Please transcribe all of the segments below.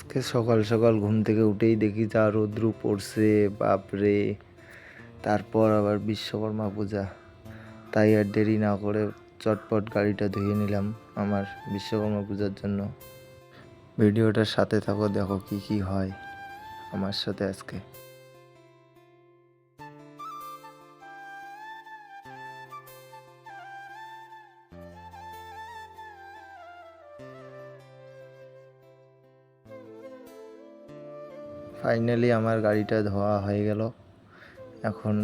আজকে সকাল সকাল ঘুম থেকে উঠেই দেখি যা রৌদ্র পড়ছে, বাপরে। তারপর আবার বিশ্বকর্মা পূজা। তাই আর দেরি না করে চটপট গাড়িটা ধুয়ে নিলাম আমার বিশ্বকর্মা পূজার জন্য। ভিডিওটার সাথে থাকো, দেখো কি কি হয় আমার সাথে আজকে। ফাইনালি আমার গাড়িটা ধোয়া হয়ে গেল। এখন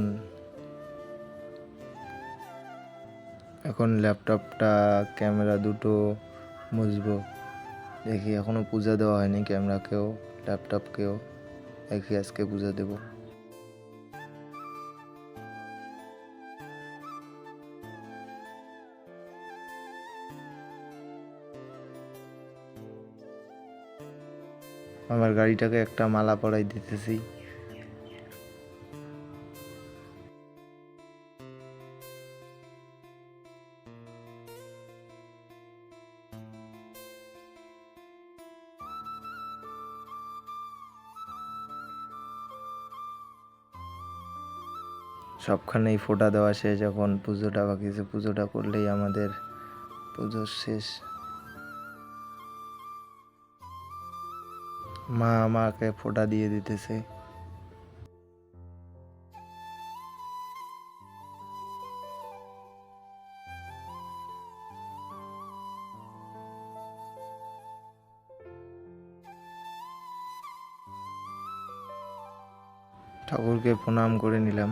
এখন ল্যাপটপটা, ক্যামেরা দুটো মুছবো। দেখি এখনও পূজা দেওয়া হয়নি ক্যামেরাকেও, ল্যাপটপকেও। দেখি আজকে পূজা দেবো। আমার গাড়িটাকে একটা মালা পরাই দিতেছি। সবখানেই ফোঁটা দেওয়া শেষ যখন পুজোটা বাকি পুজোটা করলেই আমাদের পুজোর শেষ। মা আমাকে ফোঁটা দিয়ে দিতেছে। ঠাকুরকে প্রণাম করে নিলাম।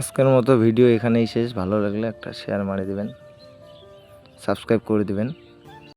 আজকের মতো ভিডিও এখানেই শেষ। ভালো লাগলে একটা শেয়ার মারি দিবেন। সাবস্ক্রাইব করে দিবেন।